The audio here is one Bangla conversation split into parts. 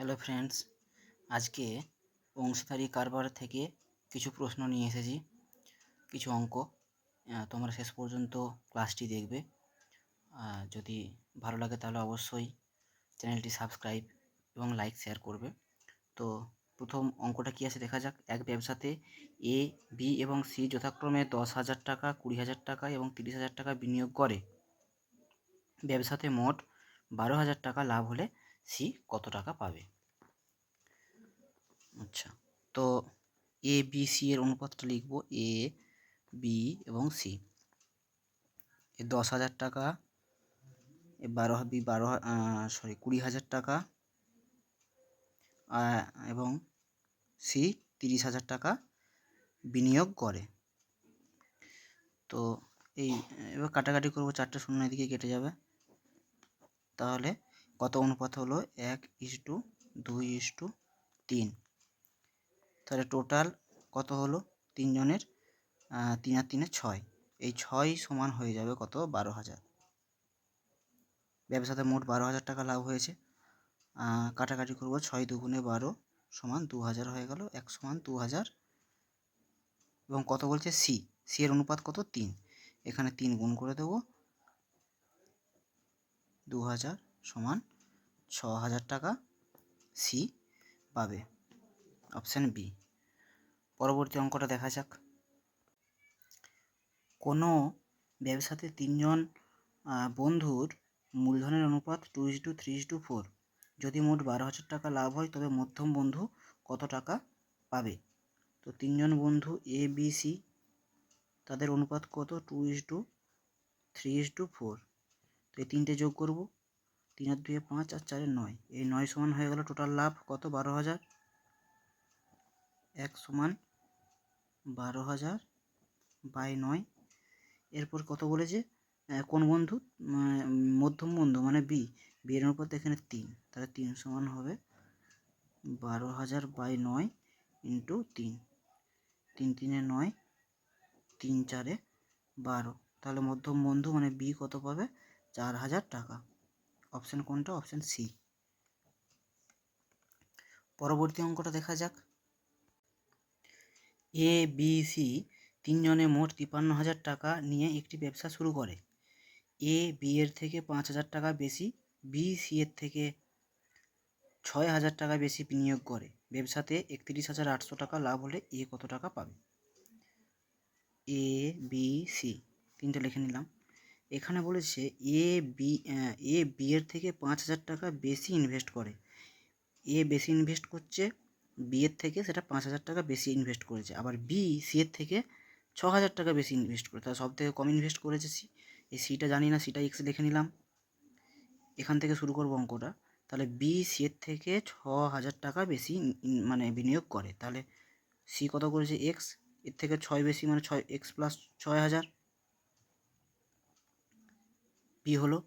হ্যালো ফ্রেন্ডস আজকে অংশীদারি কারবার থেকে কিছু প্রশ্ন নিয়ে এসেছি। কিছু অঙ্ক তোমরা শেষ পর্যন্ত ক্লাসটি দেখবে। যদি ভালো লাগে তাহলে অবশ্যই চ্যানেলটি সাবস্ক্রাইব এবং লাইক শেয়ার করবে। তো প্রথম অঙ্কটা কী আছে দেখা যাক। এক ব্যবসাতে এ বি এবং সি যথাক্রমে দশ হাজার টাকা, কুড়ি হাজার টাকা এবং তিরিশ হাজার টাকা বিনিয়োগ করে। ব্যবসাতে মোট বারো হাজার টাকা লাভ হলে সি কত টাকা পাবে? আচ্ছা তো এ বি সি এর অনুপাতটা লিখব এ বি এবং সি এ দশ হাজার টাকা, এ বারো বি বারো সরি কুড়ি হাজার টাকা এবং সি তিরিশ হাজার টাকা বিনিয়োগ করে। তো এই, এবার কাটাকাটি করব, চারটে শূন্য এদিকে কেটে যাবে। তাহলে কত অনুপাত হলো? এক ইস টু দুই ইস টু তিন। তাহলে টোটাল কত হলো? তিনজনের তিন আর তিনে ছয়। এই ছয় সমান হয়ে যাবে কত? বারো হাজার। ব্যবসাতে মোট বারো হাজার টাকা লাভ হয়েছে। কাটাকাটি করব ছয় দুগুণে বারো সমান দু হাজার হয়ে গেল এক সমান দু হাজার। এবং কত বলছে? সি। সি এর অনুপাত কত? তিন। এখানে তিন গুণ করে দেবো। দু হাজার। সমান ছ হাজার টাকা সি পাবে। অপশান বি পরবর্তী অঙ্কটা দেখা যাক। কোনো ব্যবসাতে তিনজন বন্ধুর মূলধনের অনুপাত two is to three is to four যদি মোট বারো হাজার টাকা লাভ হয়, তবে মধ্যম বন্ধু কত টাকা পাবে? তো তিনজন বন্ধু এ বি সি তাদের অনুপাত কত? Two is to three is to four তো এই তিনটে যোগ করব। তিন আর দুয়ে পাঁচ আর চারে নয়। এই নয় সমান হয়ে গেল টোটাল লাভ কত? বারো হাজার। এক সমান বারো হাজার বাই নয়। এরপর কত বলেছে? কোন বন্ধু? মধ্যম বন্ধু মানে বি বি এর অনুপাত এখানে তিন। তাহলে তিন সমান হবে বারো হাজার বাই নয় ইন্টু তিন। তিন তিনে নয়, তিন চারে বারো। তাহলে মধ্যম বন্ধু মানে বি কত পাবে? চার হাজার টাকা। অপশান কোনটা? অপশান সি পরবর্তী অঙ্কটা দেখা যাক। এ বি সি তিনজনে মোট তিপ্পান্ন হাজার টাকা নিয়ে একটি ব্যবসা শুরু করে। এ বি এর থেকে পাঁচ হাজার টাকা বেশি বি সি এর থেকে ছয় হাজার টাকা বেশি বিনিয়োগ করে। ব্যবসাতে একত্রিশ হাজার আটশো টাকা লাভ হলে এ কত টাকা পাবে? এ বি সি তিনটে লিখে নিলাম। এখানে বলেছে এ বি এ বি এর থেকে পাঁচ হাজার টাকা বেশি ইনভেস্ট করে। এ বেশি ইনভেস্ট করছে বি এর থেকে সেটা পাঁচ হাজার টাকা বেশি ইনভেস্ট করেছে। আবার বি সি এর থেকে ছ হাজার টাকা বেশি ইনভেস্ট করে। তার সব থেকে কম ইনভেস্ট করেছে সি এই সিটা জানি না সিটা এক্স লিখে নিলাম। এখান থেকে শুরু করব অঙ্কটা। তাহলে বি সি এর থেকে ছ হাজার টাকা বেশি মানে বিনিয়োগ করে। তাহলে সি কত করেছে এক্সের থেকে ছয় বেশি মানে ছয় এক্স প্লাস ছয় হাজার। বি হলো।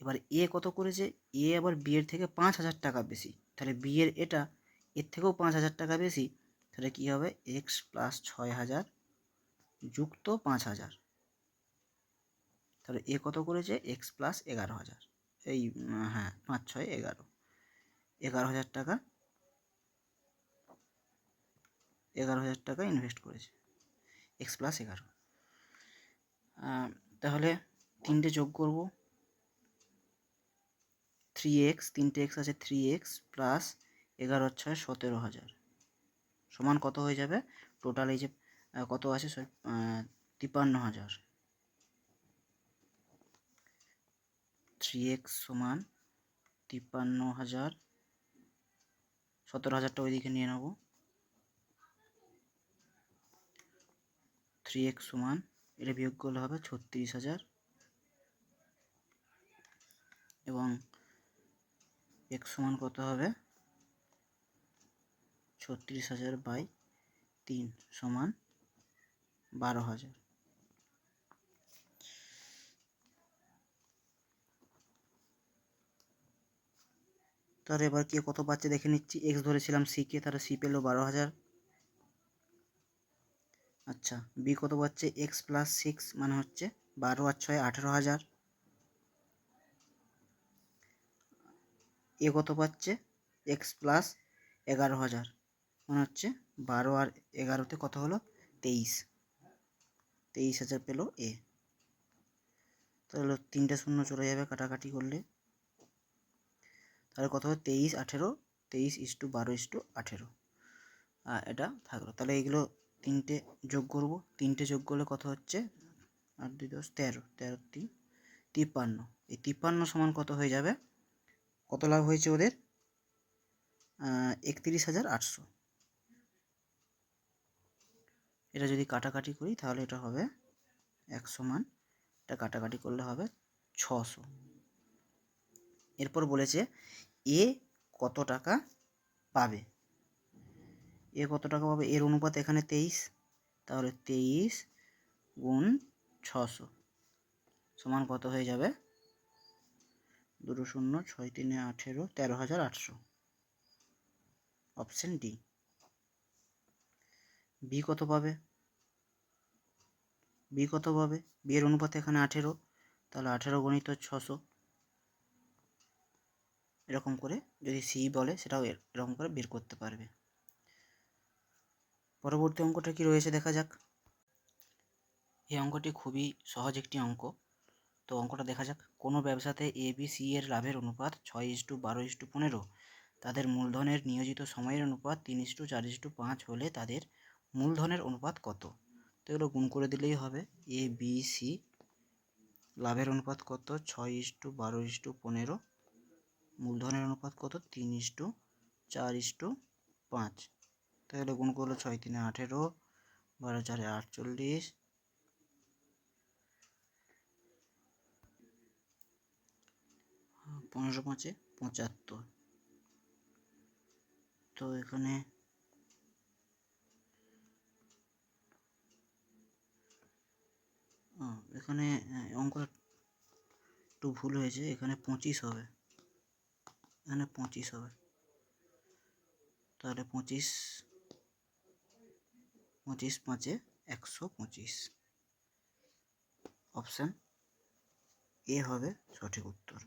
এবার এ কত করেছে? এ আবার বি এর থেকে পাঁচ হাজার টাকা বেশি। তাহলে বি এর এটা, এর থেকেও পাঁচ হাজার টাকা বেশি। তাহলে কী হবে? এক্স প্লাস ছয় হাজার যুক্ত পাঁচ হাজার। তাহলে এ কত করেছে? এক্স প্লাস এগারো হাজার। এই হ্যাঁ পাঁচ, ছয়, এগারো। এগারো হাজার টাকা, এগারো হাজার টাকা ইনভেস্ট করেছে। এক্স প্লাস এগারো। তাহলে তিনটে যোগ করব। থ্রি এক্স তিনটে এক্স আছে থ্রি এক্স প্লাস এগারো, ছয়, সতেরো হাজার। সমান কত হয়ে যাবে? টোটাল এই যে কত আছে? সরি তিপ্পান্ন হাজার। থ্রি এক্স সমান তিপ্পান্ন হাজার। সতেরো হাজারটা ওইদিকে নিয়ে নেব। থ্রি এক্স সমান, এটা বিয়োগ করলে হবে ছত্রিশ হাজার। এবং এক্স সমান কত হবে? ছত্রিশ হাজার বাই তিন সমান বারো হাজার। তাহলে এবার কে কত পাচ্ছে দেখে নিচ্ছি। এক্স ধরেছিলাম সি কে, তাহলে সি পেল বারো হাজার। আচ্ছা বি কত পাচ্ছে? এক্স প্লাস সিক্স মানে হচ্ছে বারো আর ছয় আঠেরো হাজার। এ কত পাচ্ছে এক্স প্লাস এগারো হাজার। মানে হচ্ছে বারো আর এগারোতে কত হলো? তেইশ। তেইশ হাজার পেল এ তাহলে তিনটে শূন্য চলে যাবে কাটাকাটি করলে। তাহলে কত হবে? তেইশ আঠেরো, তেইশ ইস টু বারো ইস টু আঠেরো। এটা থাকল। তাহলে এইগুলো তিনটে যোগ করব। তিনটে যোগ করলে কত হচ্ছে? আট, দুই, দশ, তেরো। তেরো, তিন, তিপ্পান্ন। এই তিপ্পান্ন সমান কত হয়ে যাবে? কত লাভ হয়েছে ওদের? একত্রিশ হাজার আটশো। এটা যদি কাটাকাটি করি, তাহলে এটা হবে এক সমান এটা কাটাকাটি করলে হবে ছশো। এরপর বলেছে, এ কত টাকা পাবে? এ কত টাকা পাবে? এর অনুপাত এখানে তেইশ। তাহলে তেইশ গুণ ছশো। সমান কত হয়ে যাবে? দুটো শূন্য, ছয় তিনে আঠেরো, তেরো হাজার আটশো। অপশন ডি বি কত পাবে? বি কত পাবে? বিয়ের অনুপাত এখানে আঠেরো, তাহলে আঠেরো গণিত ছশো। এরকম করে যদি সি বলে, সেটাও এর- এরকম করে বের করতে পারবে। পরবর্তী অঙ্কটা কি রয়েছে দেখা যাক। এই অঙ্কটি খুবই সহজ একটি অঙ্ক। তো অঙ্কটা দেখা যাক। কোনো ব্যবসাতে এ বি সি এর লাভের অনুপাত ছয় ইস টু বারো ইস টু পনেরো। তাদের মূলধনের নিয়োজিত সময়ের অনুপাত তিন ইস টু চার ইস টু পাঁচ হলে তাদের মূলধনের অনুপাত কত? তো এগুলো গুণ করে দিলেই হবে। এ বি সি লাভের অনুপাত কত? ছয় ইস টু বারো ইস টু পনেরো। মূলধনের অনুপাত কত? তিন ইস টু চার ইস টু পাঁচ। তাহলে গুণ করল ছয় তিনে আঠেরো, বারো চারে আটচল্লিশ পনেরো পাঁচে পঁচাত্তর। তো এখানে এখানে অঙ্কটা একটু ভুল হয়েছে, এখানে পঁচিশ হবে। এখানে পঁচিশ হবে। তাহলে পঁচিশ পঁচিশ পাঁচে একশো পঁচিশ। অপশান এ হবে সঠিক উত্তর।